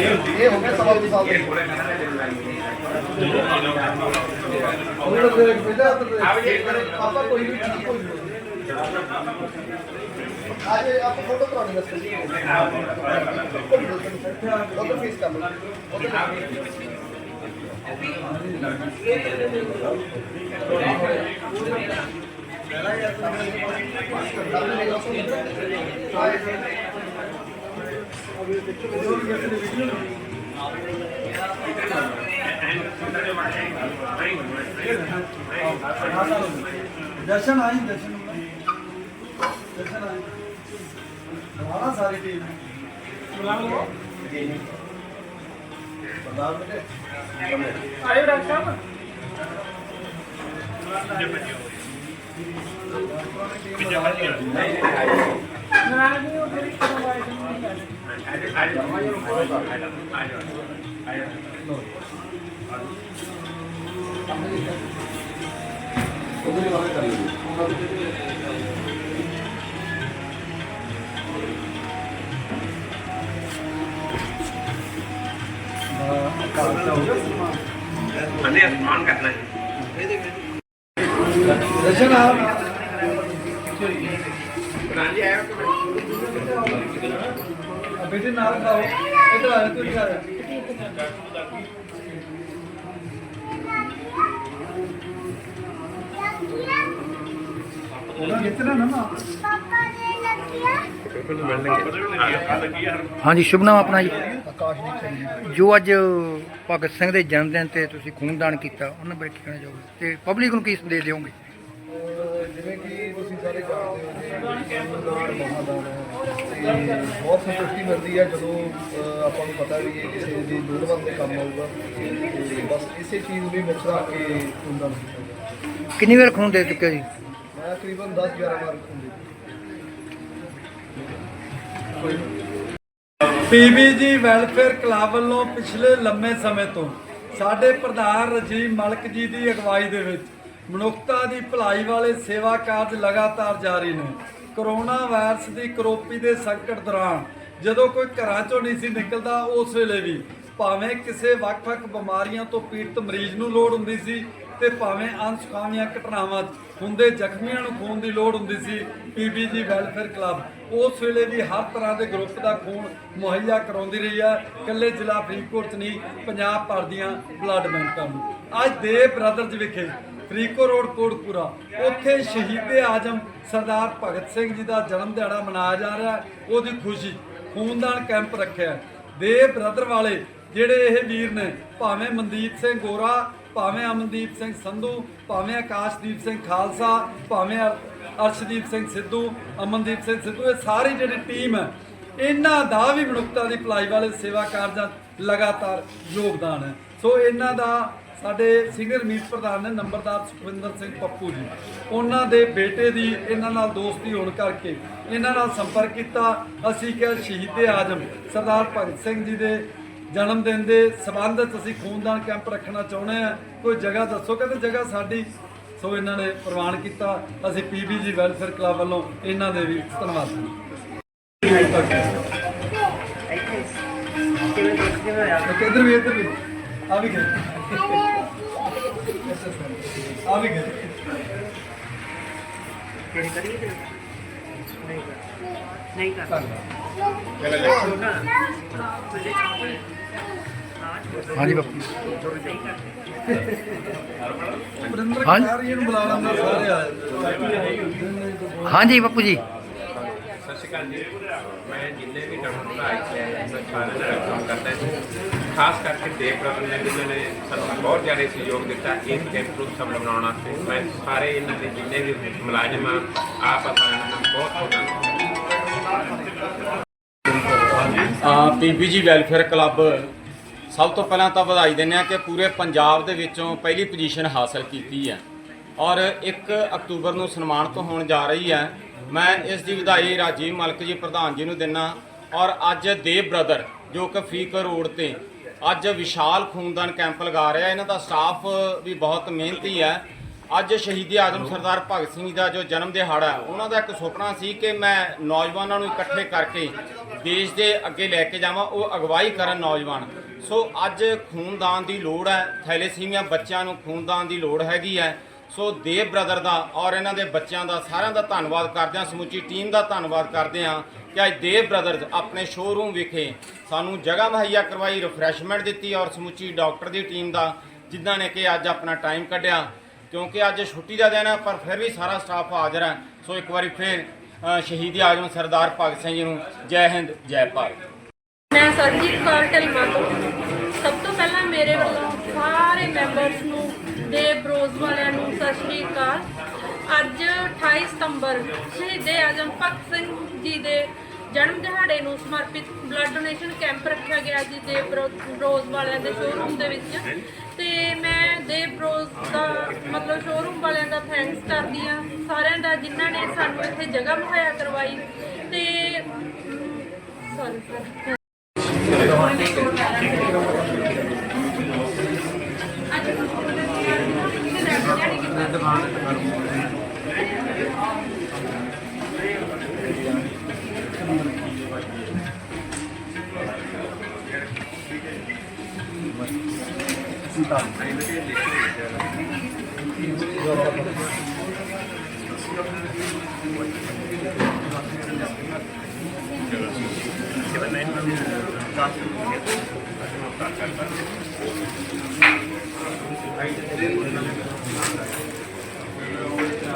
ਇਹ ਹੋ ਗਿਆ ਸਵਾ ਦੋ ਸਾਲ ਦੇ ਉਹਨਾਂ ਦੇ ਬੇਟਾ ਪਾਪਾ ਕੋਈ ਵੀ ਠੀਕ ਹੋ ਅੱਜ ਆਪਾਂ ਫੋਟੋ ਕਰਾਉਣੀ ਬਸ ਉਧਰ ਫੇਸ ਕਰ ਲਓ ਉਧਰ ਦਰਸ਼ਨ ਆਈ ਦਰਸ਼ਨ ਦਰਸ਼ਨ ਆਈ। ਹਮਾਰਾ ਸਾਰੀ ਟੀਮ ਬੁਲਾ ਲਓ ਸਰਦਾਰ ਬੇਟੇ। ਆਇਓ ਡਾਕਟਰ ਸਾਹਿਬ। ਨਹੀਂ ਹੋ ਤੇਰੀ ਕਰਵਾਈ ਨਹੀਂ ਉਧਰ ਹੀ ਵਾਲੇ ਕਰ ਲਓ ਦਰਸ਼ਨ ਆ ਬੇਟੇ ਨਾਲ ਖਾਓ। ਇਧਰ ਆ ਤੂੰ ਆ। ਉਹਨਾਂ ਕਿਤਨਾ ਨਾ ਨਾ। ਹਾਂਜੀ ਸ਼ੁਭ ਨਾਮ ਆਪਣਾ ਜੀ। ਜੀ ਅੱਜ ਭਗਤ ਸਿੰਘ ਦੇ ਜਨਮ ਦਿਨ ਤੇ ਤੁਸੀਂ ਖੂਨਦਾਨ ਕੀਤਾ ਉਹਨਾਂ ਬਾਰੇ ਕੀ ਕਹਿਣਾ ਚਾਹੋਗੇ? ਤੇ ਪਬਲਿਕ ਨੂੰ ਕੀ ਸੰਦੇਸ਼ ਦਿਓਗੇ? ਜਿਵੇਂ ਕਿ ਤੁਸੀਂ ਸਾਰੇ ਜਾਣਦੇ ਹੋ ਕਿ ਖੂਨਦਾਨ ਮਹਾਦਾਨ ਹੈ। ਤੇ ਬਹੁਤ ਸੰਤੁਸ਼ਟੀ ਮਿਲਦੀ ਹੈ ਜਦੋਂ ਅਹ ਆਪਾਂ ਨੂੰ ਪਤਾ ਵੀ ਇਹ ਕਿਸੇ ਦੀ ਲੋੜਵੰਦ ਦੇ ਕੰਮ ਆਊਗਾ। ਤੇ ਬਸ ਇਸੇ ਚੀਜ਼ ਨੂੰ ਵੀ ਮੁੱਖ ਰੱਖ ਕੇ ਖੂਨਦਾਨ ਕੀਤਾ ਜਾਂਦਾ। ਕਿੰਨੀ ਵਾਰ ਖੂਨ ਦੇ ਚੁੱਕੇ ਜੀ? ਮੈਂ ਤਕਰੀਬਨ 10 11 ਵਾਰ ਖੂਨ ਦਿੱਤਾ ਪੀਬੀਜੀ ਵੈਲਫੇਅਰ ਕਲੱਬ ਵੱਲੋਂ ਪਿਛਲੇ ਲੰਮੇ ਸਮੇਂ ਤੋਂ ਸਾਡੇ ਪ੍ਰਧਾਨ ਰਜੀਵ ਮਲਕ ਜੀ ਦੀ ਅਗਵਾਈ ਦੇ ਵਿੱਚ ਮਨੁੱਖਤਾ ਦੀ ਭਲਾਈ ਵਾਲੇ ਸੇਵਾ ਕਾਰਜ ਲਗਾਤਾਰ ਜਾਰੀ ਨੇ। ਕਰੋਨਾ ਵਾਇਰਸ ਦੀ ਕਰੋਪੀ ਦੇ ਸੰਕਟ ਦੌਰਾਨ ਜਦੋਂ ਕੋਈ ਘਰਾਂ ਚੋਂ ਨਹੀਂ ਸੀ ਨਿਕਲਦਾ, ਉਸ ਵੇਲੇ ਵੀ ਭਾਵੇਂ ਕਿਸੇ ਵੱਖ-ਵੱਖ ਬਿਮਾਰੀਆਂ ਤੋਂ ਪੀੜਤ ਮਰੀਜ਼ ਨੂੰ ਲੋੜ ਹੁੰਦੀ ਸੀ ਤੇ ਭਾਵੇਂ ਅਨਸੁਖਾਵੀਆਂ ਘਟਨਾਵਾਂ 'ਚ ਹੁੰਦੇ ਜ਼ਖਮੀਆਂ ਨੂੰ ਖੂਨ ਦੀ ਲੋੜ ਹੁੰਦੀ ਸੀ ਪੀਬੀਜੀ ਵੈਲਫੇਅਰ ਕਲੱਬ ਉਸ ਵੇਲੇ ਵੀ ਹਰ ਤਰ੍ਹਾਂ ਦੇ ਗਰੁੱਪ ਦਾ ਖੂਨ ਮੁਹੱਈਆ ਕਰਾਉਂਦੀ ਰਹੀ ਹੈ ਇਕੱਲੇ ਜ਼ਿਲ੍ਹਾ ਫਰੀਦਕੋਟ 'ਚ ਨਹੀਂ, ਪੰਜਾਬ ਭਰ ਦੀਆਂ ਬਲੱਡ ਬੈਂਕਾਂ ਨੂੰ। ਅੱਜ ਦੇ ਬ੍ਰਦਰਜ਼ ਵਿਖੇ ਫਰੀਦਕੋਟ ਰੋਡ ਕੋਟਪੂਰਾ। ਉੱਥੇ ਸ਼ਹੀਦੇ ਆਜਮ ਸਰਦਾਰ ਭਗਤ ਸਿੰਘ ਜੀ ਦਾ ਜਨਮ ਦਿਹਾੜਾ ਮਨਾਇਆ ਜਾ ਰਿਹਾ ਉਹਦੀ ਖੁਸ਼ੀ, ਖੂਨਦਾਨ ਕੈਂਪ ਰੱਖਿਆ ਦੇ ਬ੍ਰਦਰ ਵਾਲੇ ਜਿਹੜੇ ਇਹ ਵੀਰ ਨੇ, ਭਾਵੇਂ ਮਨਦੀਪ ਸਿੰਘ ਗੋਰਾ, ਭਾਵੇਂ ਅਮਨਦੀਪ ਸਿੰਘ ਸੰਧੂ, ਭਾਵੇਂ ਆਕਾਸ਼ਦੀਪ ਸਿੰਘ ਖਾਲਸਾ, ਭਾਵੇਂ ਅਰ- ਅਰਸ਼ਦੀਪ ਸਿੰਘ ਸਿੱਧੂ, ਅਮਨਦੀਪ ਸਿੰਘ ਸਿੱਧੂ, ਇਹ ਸਾਰੀ ਜਿਹੜੀ ਟੀਮ ਹੈ, ਇਹਨਾਂ ਦਾ ਵੀ ਮਨੁੱਖਤਾ ਦੀ ਭਲਾਈ ਵਾਲੇ ਸੇਵਾ ਕਾਰਜਾਂ ਲਗਾਤਾਰ ਯੋਗਦਾਨ ਹੈ। ਸੋ ਇਹਨਾਂ ਦਾ ਸਾਡੇ ਸੀਨੀਅਰ ਮੀਤ ਪ੍ਰਧਾਨ ਨੇ ਨੰਬਰਦਾਰ ਸੁਖਵਿੰਦਰ ਸਿੰਘ ਪੱਪੂ ਜੀ ਉਹਨਾਂ ਦੇ ਬੇਟੇ ਦੀ ਇਹਨਾਂ ਨਾਲ ਦੋਸਤੀ ਹੋਣ ਕਰਕੇ ਇਹਨਾਂ ਨਾਲ ਸੰਪਰਕ ਕੀਤਾ। ਅਸੀਂ ਕਿਹਾ ਸ਼ਹੀਦ ਆਜਮ ਸਰਦਾਰ ਭਗਤ ਸਿੰਘ ਜੀ ਦੇ ਜਨਮ ਦਿਨ ਦੇ ਸਬੰਧ ਵਿੱਚ ਅਸੀਂ ਖੂਨਦਾਨ ਕੈਂਪ ਰੱਖਣਾ ਚਾਹੁੰਦੇ ਆ ਕੋਈ ਜਗ੍ਹਾ ਦੱਸੋ? ਕਹਿੰਦੇ ਜਗ੍ਹਾ ਸਾਡੀ। ਸੋ ਇਹਨਾਂ ਨੇ ਪ੍ਰਵਾਨ ਕੀਤਾ। ਅਸੀਂ ਪੀਬੀਜੀ ਵੈਲਫੇਅਰ ਕਲੱਬ ਵੱਲੋਂ ਇਹਨਾਂ ਦੇ ਵੀ ਧੰਨਵਾਦੀ ਕਿੱਧਰ ਵੀ ਇੱਧਰ ਵੀ। ਆ ਵੀ ਗਏ ਆ ਵੀ ਗਏ ਨਹੀਂ ਕਰ ਹਾਂਜੀ ਬਾਪੂ ਵਰਿੰਦਰ ਹਾਂਜੀ। ਕਾਰੀ ਨੂੰ ਬੁਲਾ ਲੈਂਦਾ ਸਾਰੇ ਆ ਹਾਂਜੀ, ਬਾਪੂ ਜੀ ਮੈਂ ਜਿੰਨੇ ਵੀ ਡਾਕਟਰ ਭਰਾ ਇੱਥੇ ਆਏ ਮੈਂ ਕੰਮ ਕਰਦਾ ਹਾਂ ਖਾਸ ਕਰਕੇ ਦੇਵ ਪ੍ਰਬੰਧ ਨੇ ਨੇ ਸਾਨੂੰ ਬਹੁਤ ਜ਼ਿਆਦਾ ਸਹਿਯੋਗ ਦਿੱਤਾ ਇਸ ਕੈਂਪ ਨੂੰ ਸਫਲ ਬਣਾਉਣ ਵਾਸਤੇ ਮੈਂ ਸਾਰੇ ਇਹਨਾਂ ਦੇ ਜਿੰਨੇ ਵੀ ਮੁਲਾਜ਼ਮ ਆ ਆਪ ਆ ਨੂੰ ਬਹੁਤ ਬਹੁਤ ਪੀਬੀਜੀ ਵੈਲਫੇਅਰ ਕਲੱਬ, ਸਭ ਤੋਂ ਪਹਿਲਾਂ ਤਾਂ ਵਧਾਈ ਦਿੰਦੇ ਆ ਕਿ ਪੂਰੇ ਪੰਜਾਬ ਦੇ ਵਿੱਚੋਂ ਪਹਿਲੀ ਪੋਜੀਸ਼ਨ ਹਾਸਲ ਕੀਤੀ ਹੈ। ਔਰ 1 ਅਕਤੂਬਰ ਨੂੰ ਸਨਮਾਨਿਤ ਹੋਣ ਜਾ ਰਹੀ ਹੈ। ਮੈਂ ਇਸ ਦੀ ਵਧਾਈ ਰਾਜੀਵ ਮਲਕ ਜੀ, ਪ੍ਰਧਾਨ ਜੀ ਨੂੰ ਦਿੰਨਾ। ਔਰ ਅੱਜ ਦੇਵ ਬ੍ਰਦਰ, ਜੋ ਕਿ ਫਰੀਦਕੋਟ ਰੋਡ ਤੇ ਅੱਜ ਵਿਸ਼ਾਲ ਖੂਨਦਾਨ ਕੈਂਪ ਲਗਾ ਰਿਹਾ। ਇਹਨਾਂ ਦਾ ਸਟਾਫ ਵੀ ਬਹੁਤ ਮਿਹਨਤੀ ਹੈ। ਅੱਜ ਸ਼ਹੀਦੀ ਆਜ਼ਮ ਸਰਦਾਰ ਭਗਤ ਸਿੰਘ ਦਾ ਜੋ ਜਨਮ ਦਿਹਾੜਾ ਉਹਨਾਂ ਦਾ ਇੱਕ ਸੁਪਨਾ ਸੀ ਕਿ ਮੈਂ ਨੌਜਵਾਨਾਂ ਨੂੰ ਇਕੱਠੇ ਕਰਕੇ ਦੇਸ਼ ਦੇ ਅੱਗੇ ਲੈ ਕੇ ਜਾਵਾਂ। ਉਹ ਅਗਵਾਈ ਕਰਨ ਨੌਜਵਾਨ। ਸੋ ਅੱਜ ਖੂਨਦਾਨ ਦੀ ਲੋੜ ਹੈ। ਥੈਲੇਸੀਮੀਆ ਬੱਚਿਆਂ ਨੂੰ ਖੂਨਦਾਨ ਦੀ ਲੋੜ ਹੈਗੀ ਹੈ। ਸੋ ਦੇਵ ਬ੍ਰਦਰ ਦਾ ਔਰ ਇਹਨਾਂ ਦੇ ਬੱਚਿਆਂ ਦਾ ਸਾਰਿਆਂ ਦਾ ਧੰਨਵਾਦ ਕਰਦੇ ਹਾਂ। ਸਮੁੱਚੀ ਟੀਮ ਦਾ ਧੰਨਵਾਦ ਕਰਦੇ ਹਾਂ ਕਿ ਅੱਜ ਦੇਵ ਬ੍ਰਦਰਜ਼ ਆਪਣੇ ਸ਼ੋਰੂਮ ਵਿਖੇ ਸਾਨੂੰ ਜਗ੍ਹਾ ਮੁਹੱਈਆ ਕਰਵਾਈ ਰਿਫਰੈਸ਼ਮੈਂਟ ਦਿੱਤੀ ਔਰ ਸਮੁੱਚੀ ਡਾਕਟਰ ਦੀ ਟੀਮ ਦਾ ਜਿਨ੍ਹਾਂ ਨੇ ਕਿ ਅੱਜ ਆਪਣਾ ਟਾਈਮ ਕੱਢਿਆ। ਕਿਉਂਕਿ ਅੱਜ ਛੁੱਟੀ ਦਾ ਦਿਨ ਹੈ ਪਰ ਫਿਰ ਵੀ ਸਾਰਾ ਸਟਾਫ ਹਾਜ਼ਰ ਹੈ। ਸੋ ਇੱਕ ਵਾਰੀ ਫਿਰ ਅ, ਸ਼ਹੀਦੀ ਆਜ਼ਮ ਸਰਦਾਰ ਭਗਤ ਸਿੰਘ ਜੀ ਨੂੰ। ਜੈ ਹਿੰਦ ਜੈ ਭਾਰਤ। ਮੈਂ ਸਰਜੀਤ ਕੌਰ ਢਲਮਾ ਤੋਂ। ਸਭ ਤੋਂ ਪਹਿਲਾਂ ਮੇਰੇ ਵੱਲੋਂ ਸਾਰੇ ਮੈਂਬਰਸ ਦੇ ਬਰੋਜ਼ ਵਾਲਿਆਂ ਨੂੰ ਸਤਿ ਸ਼੍ਰੀ ਅਕਾਲ। ਅੱਜ 28 ਸਤੰਬਰ ਸ਼ਹੀਦੇ ਆਜ਼ਮ ਭਗਤ ਸਿੰਘ ਜੀ ਦੇ ਜਨਮ ਦਿਹਾੜੇ ਨੂੰ ਸਮਰਪਿਤ ਬਲੱਡ ਡੋਨੇਸ਼ਨ ਕੈਂਪ ਰੱਖਿਆ ਗਿਆ ਜੀ ਦੇ ਬਰੋਜ਼ ਵਾਲਿਆਂ ਦੇ ਸ਼ੋਰੂਮ ਦੇ ਵਿੱਚ। ਤੇ ਮੈਂ ਦੇ ਬਰੋਜ਼ ਦਾ ਮਤਲਬ ਸ਼ੋਰੂਮ ਵਾਲਿਆਂ ਦਾ ਥੈਂਕਸ ਕਰਦੀ ਆ ਸਾਰਿਆਂ ਦਾ ਜਿਨ੍ਹਾਂ ਨੇ ਸਾਨੂੰ ਇੱਥੇ ਜਗ੍ਹਾ ਮੁਹੱਈਆ ਕਰਵਾਈ। ਤੇ ਸੌਰੀ രണ്ട് നാളത്തെ കാലം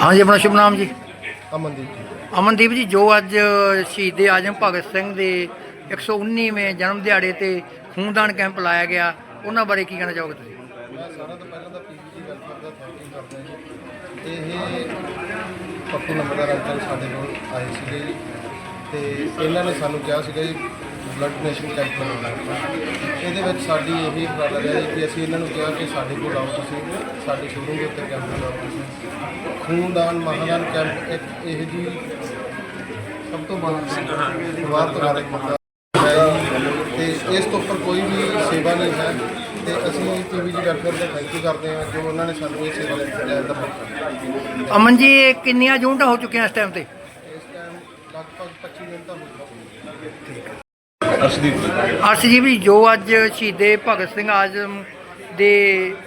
ਹਾਂਜੀ ਆਪਣਾ ਸ਼ੁਭ ਨਾਮ ਜੀ। ਅਮਨਦੀਪ ਜੀ। ਅਮਨਦੀਪ ਜੀ ਜੋ ਅੱਜ ਸ਼ਹੀਦ ਆਜ਼ਮ ਭਗਤ ਸਿੰਘ ਦੇ 119ਵੇਂ ਜਨਮ ਦਿਹਾੜੇ ਤੇ ਖੂਨਦਾਨ ਕੈਂਪ ਲਾਇਆ ਗਿਆ ਉਹਨਾਂ ਬਾਰੇ ਕੀ ਕਹਿਣਾ ਚਾਹੋਗੇ ਤੁਸੀਂ? ਮੈਂ ਸਾਰਿਆਂ ਤੋਂ ਪਹਿਲਾਂ ਤਾਂ ਵੈਲਫੇਅਰ ਦਾ ਥੈਂਕ ਯੂ ਕਰਦਾ ਜੀ। ਇਹ ਪੱਪੂ ਨੰਬਰਦਾਰ ਅੰਕਲ ਸਾਡੇ ਕੋਲ ਆਏ ਸੀਗੇ ਤੇ ਇਹਨਾਂ ਨੇ ਸਾਨੂੰ ਕਿਹਾ ਸੀਗਾ ਜੀ ਬਲੱਡ ਡੋਨੇਸ਼ਨ ਕੈਂਪ ਹੈ। ਇਹਦੇ ਵਿੱਚ ਸਾਡੀ ਇਹ ਗੱਲ ਹੈ ਜੀ ਕਿ ਅਸੀਂ ਇਹਨਾਂ ਨੂੰ ਕਿਹਾ ਕਿ ਸਾਡੇ ਕੋਲ ਆਓ ਤੁਸੀਂ ਸਾਡੇ ਸ਼ੋਰੂਮ ਦੇ ਉੱਤੇ ਕੈਂਪ ਲਗਾਓ ਤੁਸੀਂ ਖੂਨਦਾਨ ਮਹਾਦਾਨ ਕੈਂਪ ਇੱਕ ਇਹ ਜੀ ਸਭ ਤੋਂ ਬਾਅਦ ਸ਼ੁਰੂਆਤ ਤੋਂ ਬਾਅਦ ਮੁੱਦਾ ਹੈ ਜੀ। ਤੇ ਇਸ ਤੋਂ ਉੱਪਰ ਕੋਈ ਵੀ ਸੇਵਾ ਨਹੀਂ ਹੈ ਤੇ ਅਸੀਂ ਪੀਵੀਜੀ ਵੈਲਫੇਅਰ ਦਾ ਥੈਂਕ ਯੂ ਕਰਦੇ ਹਾਂ ਜੋ ਉਹਨਾਂ ਨੇ ਸਾਨੂੰ ਇਹ ਸੇਵਾ ਦੇਣ ਦਾ ਮੌਕਾ ਦਿੱਤਾ ਅਮਨ ਜੀ ਕਿੰਨੀਆਂ ਯੂਨਿਟਾਂ ਹੋ ਚੁੱਕੀਆਂ ਇਸ ਟਾਈਮ ਤੇ ਇਸ ਟਾਈਮ ਲਗਭਗ 25 ਮਿੰਟ ਤਾਂ ਹੋ ਅਰਸ਼ਦੀਪ ਜੀ। ਜੋ ਅੱਜ ਸ਼ਹੀਦੇ ਭਗਤ ਸਿੰਘ ਆਜ਼ਮ ਦੇ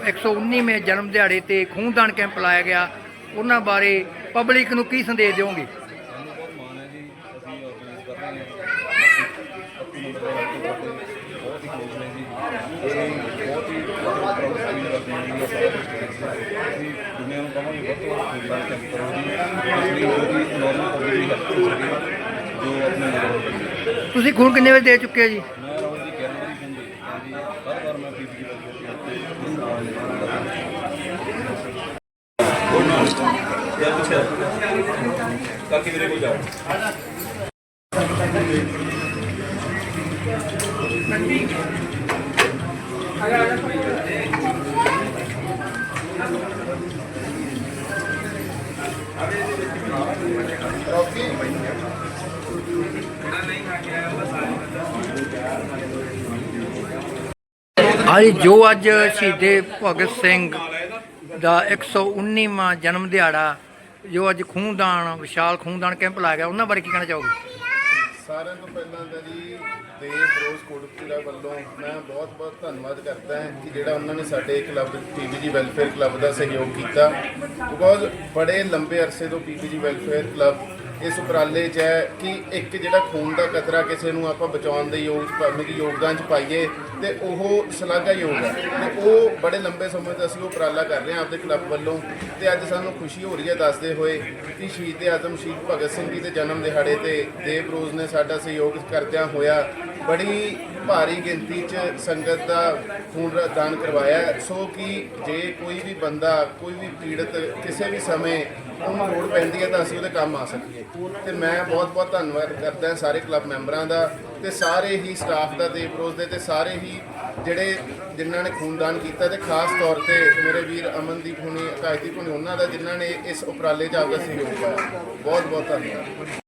119ਵੇਂ ਜਨਮ ਦਿਹਾੜੇ ਤੇ ਖੂਨਦਾਨ ਕੈਂਪ ਲਾਇਆ ਗਿਆ ਉਹਨਾਂ ਬਾਰੇ ਪਬਲਿਕ ਨੂੰ ਕੀ ਸੰਦੇਸ਼ ਦਿਓਗੇ? ਸਾਨੂੰ ਬਹੁਤ ਮਾਣ ਹੈ ਜੀ। ਦੁਨੀਆ ਨੂੰ ਕਹਾਂਗੇ ਤੋਂ ਵੱਧ ਖੂਨਦਾਨ ਕੈਂਪ ਕਰੋ ਇਸ ਲਈ ਵੀ ਨੋਰਮਲ ਪਬਲਿਕ ਦੀ ਹੈਲਪ ਹੋ ਸਕੇ ਜੋ ਆਪਣੇ ਨਾਲ ਤੁਸੀਂ ਖੂਨ ਕਿੰਨੇ ਵਜੇ ਦੇ ਚੁੱਕੇ ਹੋ ਜੀ? ਮੈਂ ਰਾਹੁਲ ਜੀ ਕਹਿ ਰਿਹਾ ਜੀ ਹਾਂ ਜੀ ਹਰ ਵਾਰ ਮੈਂ ਪੀਪੀਜੀ ਵੈਲਫੇਅਰ ਤੇ ਹਾਂਜੀ ਜੋ ਅੱਜ ਸ਼ਹੀਦੇ ਭਗਤ ਸਿੰਘ ਦਾ 119ਵਾਂ ਜਨਮ ਦਿਹਾੜਾ, ਜੋ ਅੱਜ ਖੂਨਦਾਨ, ਵਿਸ਼ਾਲ ਖੂਨਦਾਨ ਕੈਂਪ ਲਾਇਆ ਗਿਆ, ਉਹਨਾਂ ਬਾਰੇ ਕੀ ਕਹਿਣਾ ਚਾਹੋਗੇ? ਸਾਰਿਆਂ ਤੋਂ ਪਹਿਲਾਂ ਤਾਂ ਜੀ, ਦੇਵ ਰੋਜ਼ ਕੋਟਪੁਰਾ ਵੱਲੋਂ ਮੈਂ ਬਹੁਤ ਬਹੁਤ ਧੰਨਵਾਦ ਕਰਦਾ ਹਾਂ ਕਿ ਜਿਹੜਾ ਉਹਨਾਂ ਨੇ ਸਾਡੇ ਕਲੱਬ ਪੀਪੀਜੀ ਵੈਲਫੇਅਰ ਕਲੱਬ ਦਾ ਸਹਿਯੋਗ ਕੀਤਾ। ਬਿਕੋਜ਼ ਬੜੇ ਲੰਬੇ ਅਰਸੇ ਤੋਂ ਪੀਪੀਜੀ ਵੈਲਫੇਅਰ ਕਲੱਬ ਇਸ ਉਪਰਾਲੇ 'ਚ ਹੈ ਕਿ ਇੱਕ ਜਿਹੜਾ ਖੂਨ ਦਾ ਕਤਰਾ ਕਿਸੇ ਨੂੰ ਆਪਾਂ ਬਚਾਉਣ ਦੇ ਯੋਗ ਭਾਵੇਂ ਕਿ ਯੋਗਦਾਨ 'ਚ ਪਾਈਏ ਤੇ ਉਹ ਸ਼ਲਾਘਾਯੋਗ ਹੈ। ਤੇ ਉਹ ਬੜੇ ਲੰਬੇ ਸਮੇਂ ਤੋਂ ਅਸੀਂ ਉਹ ਉਪਰਾਲਾ ਕਰ ਰਹੇ ਹਾਂ ਆਪਦੇ ਕਲੱਬ ਵੱਲੋਂ ਤੇ ਅੱਜ ਸਾਨੂੰ ਖੁਸ਼ੀ ਹੋ ਰਹੀ ਹੈ ਦੱਸਦੇ ਹੋਏ ਕਿ ਸ਼ਹੀਦ ਆਜ਼ਮ ਸ਼ਹੀਦ ਭਗਤ ਸਿੰਘ ਜੀ ਦੇ ਜਨਮ ਦਿਹਾੜੇ ਤੇ ਦੇਵ ਰੋਜ਼ ਨੇ ਸਾਡਾ ਸਹਿਯੋਗ ਕਰਦਿਆਂ ਹੋਇਆ ਬੜੀ ਭਾਰੀ ਗਿਣਤੀ 'ਚ ਸੰਗਤ ਦਾ ਖੂਨ ਦਾਨ ਕਰਵਾਇਆ ਸੋ ਕਿ ਜੇ ਕੋਈ ਵੀ ਬੰਦਾ, ਕੋਈ ਵੀ ਪੀੜਤ ਕਿਸੇ ਵੀ ਸਮੇਂ ਉਹਨੂੰ ਲੋੜ ਪੈਂਦੀ ਹੈ ਤਾਂ ਅਸੀਂ ਉਹਦੇ ਕੰਮ ਆ ਸਕੀਏ। ਤੇ ਮੈਂ ਬਹੁਤ ਬਹੁਤ ਧੰਨਵਾਦ ਕਰਦਾ ਸਾਰੇ ਕਲੱਬ ਮੈਂਬਰਾਂ ਦਾ ਤੇ ਸਾਰੇ ਹੀ ਸਟਾਫ ਦਾ, ਦੇਵ ਬਰੋਜ਼ ਦੇ ਤੇ ਸਾਰੇ ਹੀ ਜਿਹੜੇ ਜਿਨ੍ਹਾਂ ਨੇ ਖੂਨਦਾਨ ਕੀਤਾ ਤੇ ਖਾਸ ਤੌਰ ਤੇ ਮੇਰੇ ਵੀਰ ਅਮਨਦੀਪ ਹੁਣੀ, ਅਕਾਸ਼ਦੀਪ ਹੁਣੀ, ਉਹਨਾਂ ਦਾ ਜਿਨ੍ਹਾਂ ਨੇ ਇਸ ਉਪਰਾਲੇ 'ਚ ਆਪਦਾ ਸਹਿਯੋਗ ਪਾਇਆ। ਬਹੁਤ ਬਹੁਤ ਧੰਨਵਾਦ।